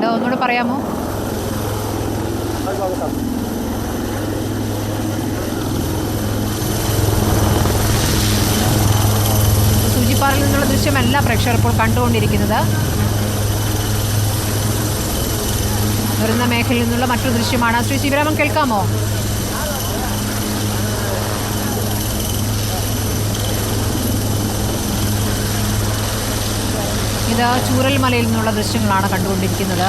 പറയുന്നുണ്ട് ഒന്നുകൂടെ പറയാമോ? സൂചിപ്പാറിൽ നിന്നുള്ള ദൃശ്യമല്ല പ്രേക്ഷകർ ഇപ്പോൾ കണ്ടുകൊണ്ടിരിക്കുന്നത്. വരുന്ന മേഖലയിൽ നിന്നുള്ള മറ്റൊരു ദൃശ്യമാണ്. ശ്രീ ശിവരാമൻ കേൾക്കാമോ? ഇത് ചൂരൽമലയിൽ നിന്നുള്ള ദൃശ്യങ്ങളാണ് കണ്ടുകൊണ്ടിരിക്കുന്നത്.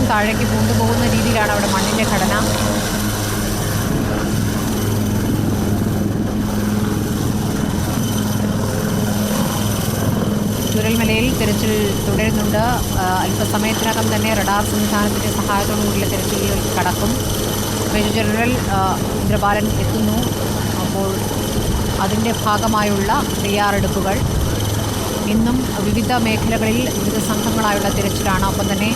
ചവിട്ടുമ്പോഴേക്കും താഴേക്ക് കൊണ്ടുപോകുന്ന രീതിയിലാണ് അവിടെ മണ്ണിന്റെ ഘടന. ചുരൽമലയിൽ തിരച്ചിൽ തുടരുന്നുണ്ട്. അല്പസമയത്തിനകം തന്നെ റഡാർ സംവിധാനത്തിന്റെ സഹായത്തോടുകൂടിയുള്ള തിരച്ചിലുകൾ കടക്കും. മേജർ ജനറൽ ഇന്ദ്രബാലൻ എത്തുന്നു. അപ്പോൾ അതിന്റെ ഭാഗമായുള്ള തയ്യാറെടുപ്പുകൾ. ഇന്നും വിവിധ മേഖലകളിൽ വിവിധ സംഘങ്ങളായുള്ള തിരച്ചിലാണ്. ഒപ്പം തന്നെ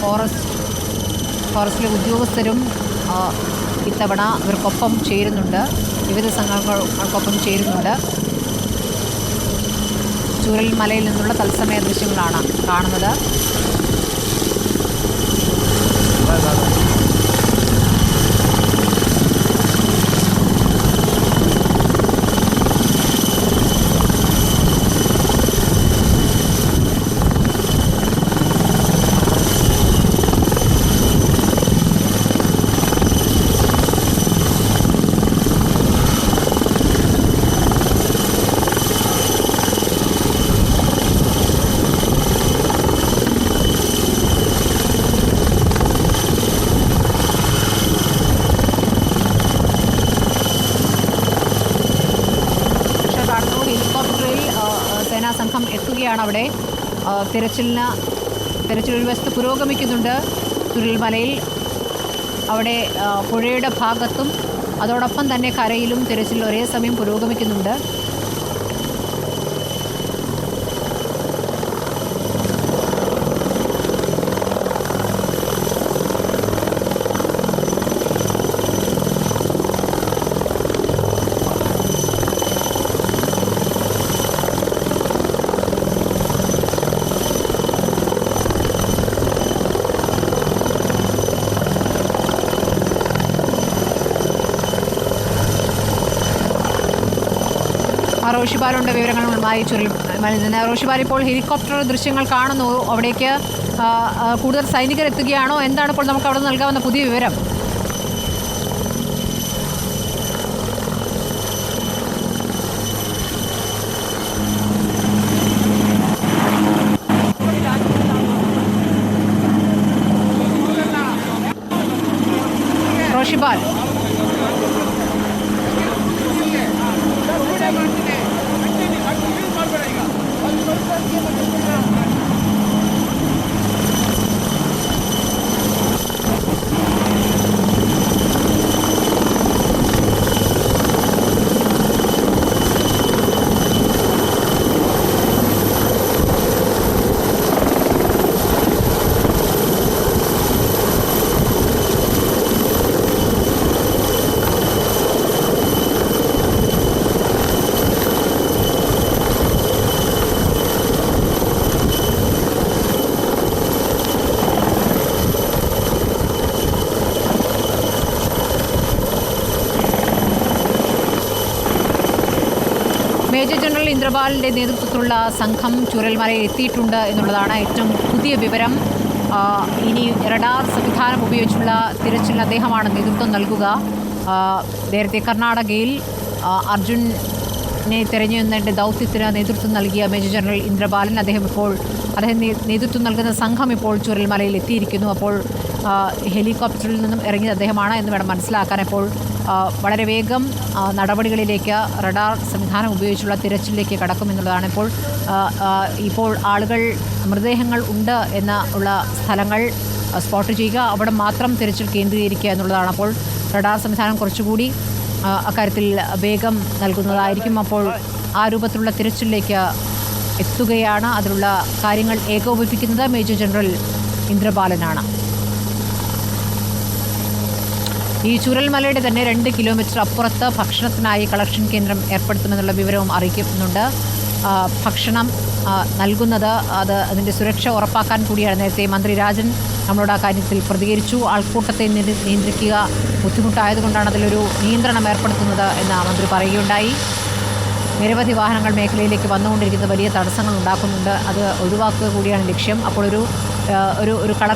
ഫോറസ്റ്റ് ഫോറസ്റ്റിലെ ഉദ്യോഗസ്ഥരും ഇത്തവണ ഇവർക്കൊപ്പം ചേരുന്നുണ്ട്. വിവിധ സംഘങ്ങൾക്കൊപ്പം ചേരുന്നുണ്ട്. ചൂരൽ മലയിൽ നിന്നുള്ള തത്സമയ ദൃശ്യങ്ങളാണ് കാണുന്നത് പക്ഷേ കാണുന്നു ഹെലികോപ്റ്ററിൽ ആ, ആ, സേനാ സംഘം എത്തുകയാണ് അവിടെ തിരച്ചിലിന് തിരച്ചിൽ ഒരു വശത്ത് പുരോഗമിക്കുന്നുണ്ട്. ചുരുൾമലയിൽ അവിടെ പുഴയുടെ ഭാഗത്തും അതോടൊപ്പം തന്നെ കരയിലും തിരച്ചിൽ ഒരേ സമയം പുരോഗമിക്കുന്നുണ്ട്. റോഷിബാലുണ്ട് വിവരങ്ങളുമായി ചുരുൾ നിന്ന് റോഷിബാൽ ഇപ്പോൾ ഹെലികോപ്റ്റർ ദൃശ്യങ്ങൾ കാണുന്നു. അവിടേക്ക് കൂടുതൽ സൈനികർ എത്തുകയാണോ? എന്താണ് ഇപ്പോൾ നമുക്ക് അവിടെ നൽകാവുന്ന പുതിയ വിവരം? റോഷിബാൽ മേജർ ജനറൽ ഇന്ദ്രപാലിന്റെ നേതൃത്വത്തിലുള്ള സംഘം ചുരൽമലയിൽ എത്തിയിട്ടുണ്ട് എന്നുള്ളതാണ് ഏറ്റവും പുതിയ വിവരം. ഇനി റഡാർ സംവിധാനം ഉപയോഗിച്ചുള്ള തിരച്ചിലിന് അദ്ദേഹമാണ് നേതൃത്വം നൽകുക. നേരത്തെ കർണാടകയിൽ അർജുനെ തിരഞ്ഞു തെരഞ്ഞെടുന്നതിന്റെ ദൗത്യത്തിന് നേതൃത്വം നൽകിയ മേജർ ജനറൽ ഇന്ദ്രബാലൻ അദ്ദേഹം ഇപ്പോൾ അദ്ദേഹം നേതൃത്വം നൽകുന്ന സംഘം ഇപ്പോൾ ചുരൽമലയിൽ എത്തിയിരിക്കുന്നു. അപ്പോൾ ഹെലികോപ്റ്ററിൽ നിന്നും ഇറങ്ങിയത് അദ്ദേഹമാണ് എന്ന് വേണം മനസ്സിലാക്കാൻ. അപ്പോൾ വളരെ വേഗം നടപടികളിലേക്ക് റഡാർ സംവിധാനം ഉപയോഗിച്ചുള്ള തിരച്ചിലേക്ക് കടക്കുമെന്നുള്ളതാണ് ഇപ്പോൾ ഇപ്പോൾ ആളുകൾ മൃതദേഹങ്ങൾ ഉണ്ട് എന്ന ഉള്ള സ്ഥലങ്ങൾ സ്പോട്ട് ചെയ്യുക അവിടെ മാത്രം തിരച്ചിൽ കേന്ദ്രീകരിക്കുക എന്നുള്ളതാണ് അപ്പോൾ റഡാർ സംവിധാനം കുറച്ചുകൂടി അക്കാര്യത്തിൽ വേഗം നൽകുന്നതായിരിക്കും. അപ്പോൾ ആ രൂപത്തിലുള്ള തിരച്ചിലേക്ക് എത്തുകയാണ്. അതിലുള്ള കാര്യങ്ങൾ ഏകോപിപ്പിക്കുന്നത് മേജർ ജനറൽ ഇന്ദ്രപാലനാണ് ഈ ചുരൽമലയുടെ തന്നെ രണ്ട് കിലോമീറ്റർ അപ്പുറത്ത് ഭക്ഷണത്തിനായി കളക്ഷൻ കേന്ദ്രം ഏർപ്പെടുത്തുമെന്നുള്ള വിവരവും അറിയിക്കുന്നുണ്ട്. ഭക്ഷണം നൽകുന്നത് അത് അതിന്റെ സുരക്ഷ ഉറപ്പാക്കാൻ കൂടിയാണ് നേരത്തെ മന്ത്രി രാജൻ നമ്മളോട് ആ കാര്യത്തിൽ പ്രതികരിച്ചു. ആൾക്കൂട്ടത്തെ നിയ- നിയന്ത്രിക്കുക ബുദ്ധിമുട്ടായതുകൊണ്ടാണ് അതിലൊരു നിയന്ത്രണം ഏർപ്പെടുത്തുന്നത് എന്ന് മന്ത്രി പറയുകയുണ്ടായി. നിരവധി വാഹനങ്ങൾ മേഖലയിലേക്ക് വന്നുകൊണ്ടിരിക്കുന്ന വലിയ തടസ്സങ്ങൾ ഉണ്ടാക്കുന്നുണ്ട്. അത് ഒഴിവാക്കുക കൂടിയാണ് ലക്ഷ്യം. അപ്പോൾ ഒരു ഒരു ഒരു കള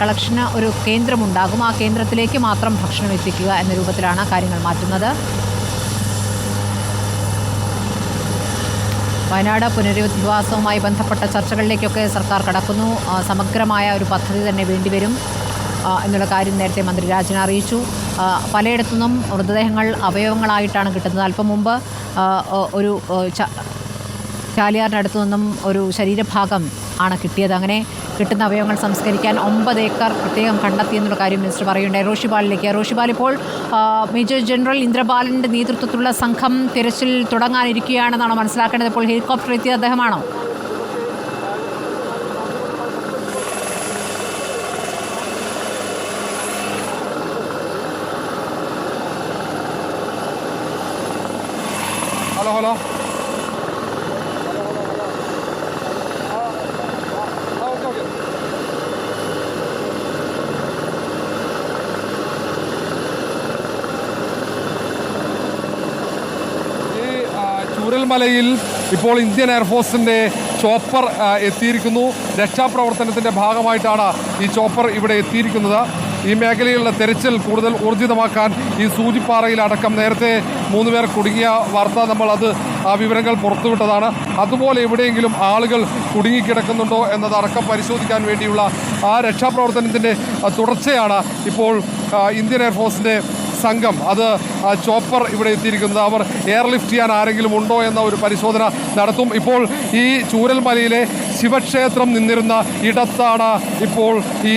കളക്ഷന് ഒരു കേന്ദ്രമുണ്ടാകും. ആ കേന്ദ്രത്തിലേക്ക് മാത്രം ഭക്ഷണം എത്തിക്കുക എന്ന രൂപത്തിലാണ് കാര്യങ്ങൾ മാറ്റുന്നത്. വയനാട് പുനരധിവാസവുമായി ബന്ധപ്പെട്ട ചർച്ചകളിലേക്കൊക്കെ സർക്കാർ കടക്കുന്നു. സമഗ്രമായ ഒരു പദ്ധതി തന്നെ വേണ്ടിവരും എന്നുള്ള കാര്യം നേരത്തെ മന്ത്രി രാജൻ അറിയിച്ചു. പലയിടത്തുനിന്നും മൃതദേഹങ്ങൾ അവയവങ്ങളായിട്ടാണ് കിട്ടുന്നത്. അല്പം മുമ്പ് ഒരു ചാലിയാറിനടുത്തു നിന്നും ഒരു ശരീരഭാഗം ആണ് കിട്ടിയത്. അങ്ങനെ കിട്ടുന്ന അവയവങ്ങൾ സംസ്കരിക്കാൻ ഒമ്പത് ഏക്കർ പ്രത്യേകം കണ്ടെത്തി എന്നുള്ള കാര്യം മിനിസ്റ്റർ പറയുണ്ടായി റോഷിബാലിലേക്ക് റോഷിബാൽ ഇപ്പോൾ മേജർ ജനറൽ ഇന്ദ്രപാലിന്റെ നേതൃത്വത്തിലുള്ള സംഘം തിരച്ചിൽ തുടങ്ങാനിരിക്കുകയാണെന്നാണ് മനസ്സിലാക്കേണ്ടത്? ഇപ്പോൾ ഹെലികോപ്റ്റർ എത്തിയ അദ്ദേഹമാണോ? ഹലോ ഹലോ ഈ ആ, ചൂരൽമലയിൽ ഇപ്പോൾ ഇന്ത്യൻ എയർഫോഴ്സിന്റെ ചോപ്പർ എത്തിയിരിക്കുന്നു. രക്ഷാപ്രവർത്തനത്തിന്റെ ഭാഗമായിട്ടാണ് ഈ ചോപ്പർ ഇവിടെ എത്തിയിരിക്കുന്നത്. ഈ മേഖലയിലുള്ള തെരച്ചിൽ കൂടുതൽ ഊർജിതമാക്കാൻ ഈ സൂചിപ്പാറയിലടക്കം നേരത്തെ മൂന്ന് പേർ കുടുങ്ങിയ വാർത്ത നമ്മൾ അത് ആ വിവരങ്ങൾ പുറത്തുവിട്ടതാണ്. അതുപോലെ എവിടെയെങ്കിലും ആളുകൾ കുടുങ്ങിക്കിടക്കുന്നുണ്ടോ എന്നതടക്കം പരിശോധിക്കാൻ വേണ്ടിയുള്ള ആ രക്ഷാപ്രവർത്തനത്തിന്റെ തുടർച്ചയാണ് ഇപ്പോൾ ഇന്ത്യൻ എയർഫോഴ്സിന്റെ സംഘം. അത് ചോപ്പർ ഇവിടെ എത്തിയിരിക്കുന്നത്. അവർ എയർലിഫ്റ്റ് ചെയ്യാൻ ആരെങ്കിലും ഉണ്ടോ എന്ന ഒരു പരിശോധന നടത്തും. ഇപ്പോൾ ഈ ചൂരൽമലയിലെ ശിവക്ഷേത്രം നിന്നിരുന്ന ഇടത്താണ് ഇപ്പോൾ ഈ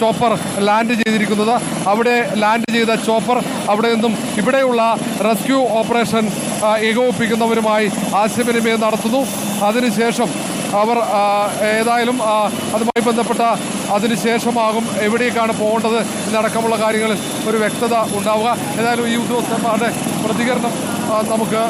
ചോപ്പർ ലാൻഡ് ചെയ്തിരിക്കുന്നത്. അവിടെ ലാൻഡ് ചെയ്ത ചോപ്പർ അവിടെ നിന്നും ഇവിടെയുള്ള റെസ്ക്യൂ ഓപ്പറേഷൻ ഏകോപിപ്പിക്കുന്നവരുമായി ആശയവിനിമയം നടത്തുന്നു. അതിനുശേഷം അവർ ഏതായാലും അതുമായി ബന്ധപ്പെട്ട അതിനുശേഷമാകും എവിടേക്കാണ് പോകേണ്ടത് എന്നടക്കമുള്ള കാര്യങ്ങളിൽ ഒരു വ്യക്തത ഉണ്ടാവുക. ഏതായാലും ഈ ഉദ്യോഗസ്ഥന്മാരുടെ പ്രതികരണം നമുക്ക്